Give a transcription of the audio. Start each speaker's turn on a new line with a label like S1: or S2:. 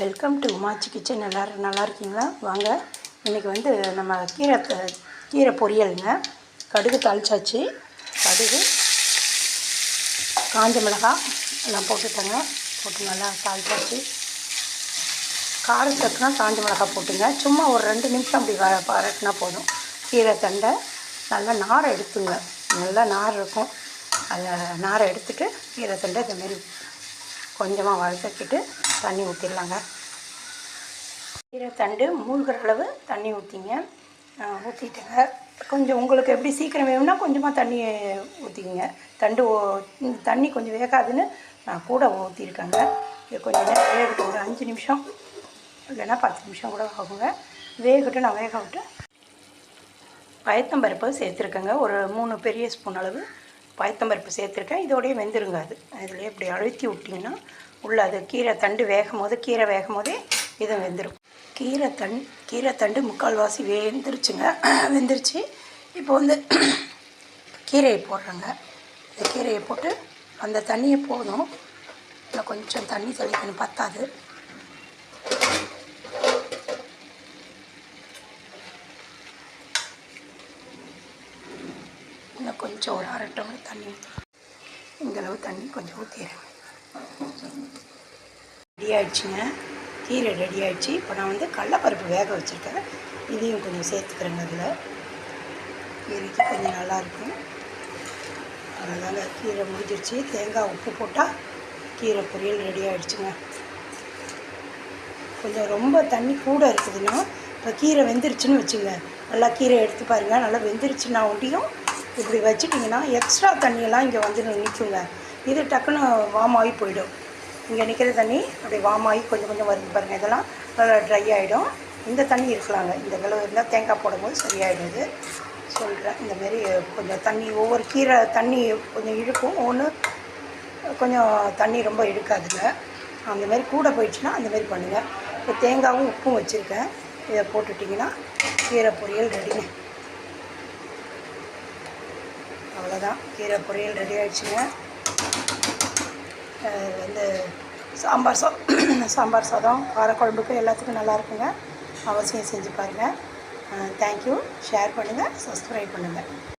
S1: Welcome to உமாச்சி kitchen எல்லோரும் நல்லா இருக்கீங்களா? வாங்க. இன்றைக்கி வந்து நம்ம கீரை கீரை பொரியலுங்க. கடுகு தாளிச்சாச்சு. கடுகு காஞ்ச மிளகாய் எல்லாம் போட்டுட்டேங்க. போட்டு நல்லா தாளிச்சாச்சு. காரத்துக்குனா காஞ்ச மிளகாய் போட்டுங்க. சும்மா ஒரு ரெண்டு நிமிஷம் அப்படி வ வரட்டினா போதும். கீரை தண்டை நல்லா நாரை எடுத்துங்க. நல்லா நார் இருக்கும். அதை நாரை எடுத்துகிட்டு கீரை தண்டை இந்தமாரி கொஞ்சமாக வதக்கிட்டு தண்ணி ஊற்றிடலாங்க கீரைத்தண்டு தண்டு மூழ்கிற அளவு தண்ணி ஊற்றிங்க ஊற்றிட்டுங்க கொஞ்சம் உங்களுக்கு எப்படி சீக்கிரம் வேணும்னா கொஞ்சமாக தண்ணி ஊற்றிக்கிங்க தண்டு தண்ணி கொஞ்சம் வேகாதுன்னு நான் கூட ஊற்றிருக்கேங்க இது கொஞ்சம் நேரம் வேகட்டும். ஒரு அஞ்சு நிமிஷம் இல்லைன்னா பத்து நிமிஷம் கூட ஆகுங்க. வேகட்டும். நான் வேக விட்டு பயத்தம்பருப்பு சேர்த்துருக்கேங்க. ஒரு மூணு பெரிய ஸ்பூன் அளவு பாய்த்தம்பருப்பு சேர்த்துருக்கேன் இதோடய வெந்துருங்க அது. அதில் இப்படி அழுத்தி விட்டிங்கன்னா உள்ள அது கீரை தண்டு வேகும் போது கீரை வேகும் போதே இது வெந்துடும் கீரை தண் கீரை தண்டு முக்கால்வாசி வெந்துருச்சுங்க. வெந்துருச்சு. இப்போ வந்து கீரையை போடுறேங்க. இந்த கீரையை போட்டு அந்த தண்ணியை போதும். இல்லை கொஞ்சம் தண்ணி தெளிக்கணும். பத்தாது. கொஞ்சம் ஒரு அரை டம்ளர் தண்ணி இந்தளவு இந்த அளவு தண்ணி கொஞ்சம் ஊற்றிடுறேன் ரெடி ஆகிடுச்சுங்க கீரை ரெடி ஆகிடுச்சு இப்போ நான் வந்து கடலப்பருப்பு வேக வச்சுருக்கேன். இதையும் கொஞ்சம் சேர்த்துக்கிறேங்க அதில். கீரைக்கு கொஞ்சம் நல்லாயிருக்கும் அதனால் கீரை முடிஞ்சிருச்சு. தேங்காய் உப்பு போட்டால் கீரை பொரியல் ரெடி ஆகிடுச்சுங்க கொஞ்சம் ரொம்ப தண்ணி கூட இருக்குதுன்னா இப்போ கீரை வெந்துருச்சுன்னு வச்சுங்க நல்லா கீரை எடுத்து பாருங்கள் நல்லா வெந்துருச்சுன்னா ஒண்டியும் இப்படி வச்சுட்டிங்கன்னா எக்ஸ்ட்ரா தண்ணியெல்லாம் இங்கே வந்து நிற்குங்க இது டக்குன்னு வார்ம் ஆகி போயிடும். இங்கே நிற்கிற தண்ணி அப்படி வார்ம் ஆகி கொஞ்சம் கொஞ்சம் வருது பாருங்கள் இதெல்லாம் நல்லா ட்ரை ஆகிடும் இந்த தண்ணி இருக்கலாங்க. இந்த கிளவு இருந்தால் தேங்காய் போடும்போது சரியாயிடுது சொல்கிறேன் இந்தமாரி கொஞ்சம் தண்ணி ஒவ்வொரு கீரை தண்ணி கொஞ்சம் இழுக்கும். ஒன்று கொஞ்சம் தண்ணி ரொம்ப இழுக்காதுங்க. அந்தமாரி கூட போயிடுச்சுன்னா அந்தமாரி பண்ணுங்கள் இப்போ தேங்காவும் உப்பும் வச்சுருக்கேன். இதை போட்டுட்டிங்கன்னா கீரை பொரியல் ரெடிங்க அவ்வளோதான் கீரை பொரியல் ரெடி ஆகிடுச்சுங்க வந்து சாம்பார் சா சாம்பார் சாதம் காரக்குழம்புக்கு எல்லாத்துக்கும் நல்லாயிருக்குங்க அவசியம் செஞ்சு பாருங்கள் தேங்க்யூ ஷேர் பண்ணுங்கள் சப்ஸ்கிரைப் பண்ணுங்கள்